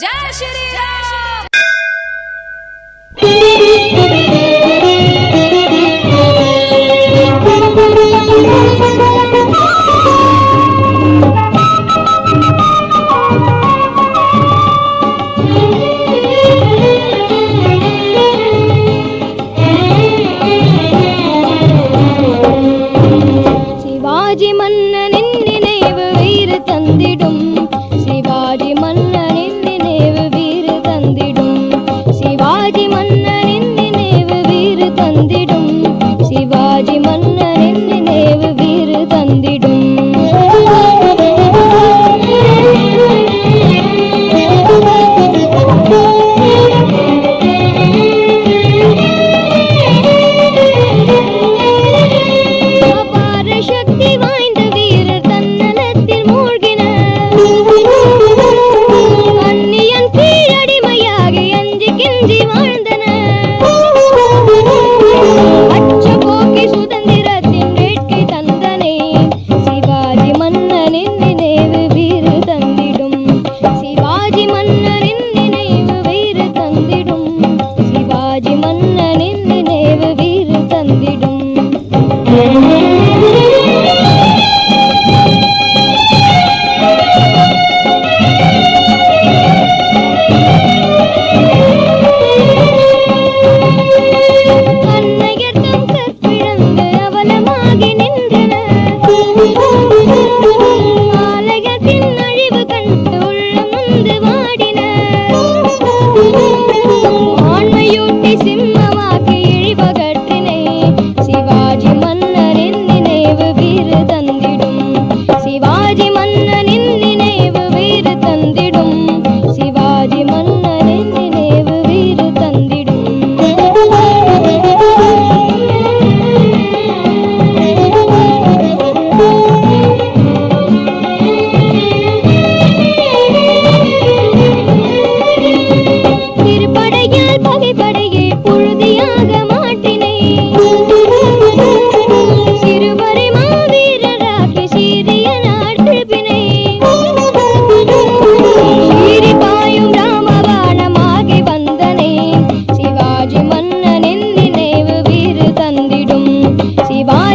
जय श्री राम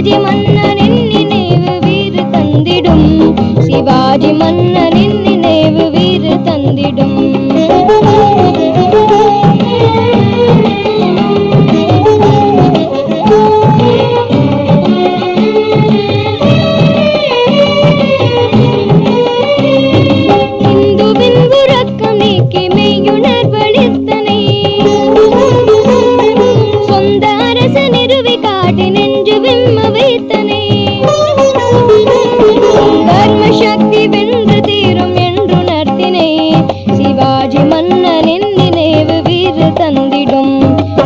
சிவாஜி மன்னனின் நினைவு வீறு தந்திடும். சிவாஜி மன்னனின் நினைவு வீறு வெம்ம வைத்தனே கர்ம சக்தி வென்று தீரும் என்றுணர்த்தினே சிவாஜி மன்னனின் நினைவு வீறு தந்திடும்.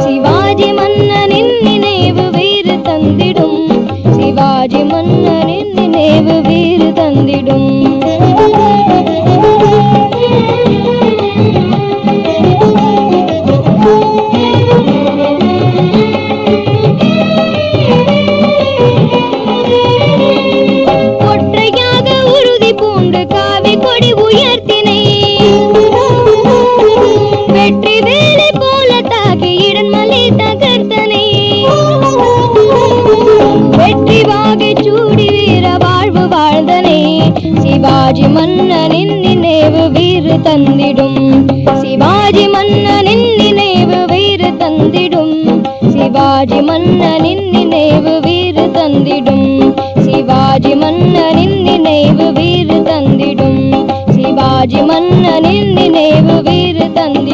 சிவாஜி மன்னனின் நினைவு நினைவு வீறு தந்திடும். சிவாஜி மன்னனின் நினைவு வீறு தந்திடும். சிவாஜி மன்னனின் நினைவு வீறு தந்திடும். சிவாஜி மன்னனின் நினைவு வீறு தந்திடும். சிவாஜி மன்னனின் நினைவு வீறு தந்திடும். சிவாஜி மன்னனின் நினைவு வீறு தந்திடும்.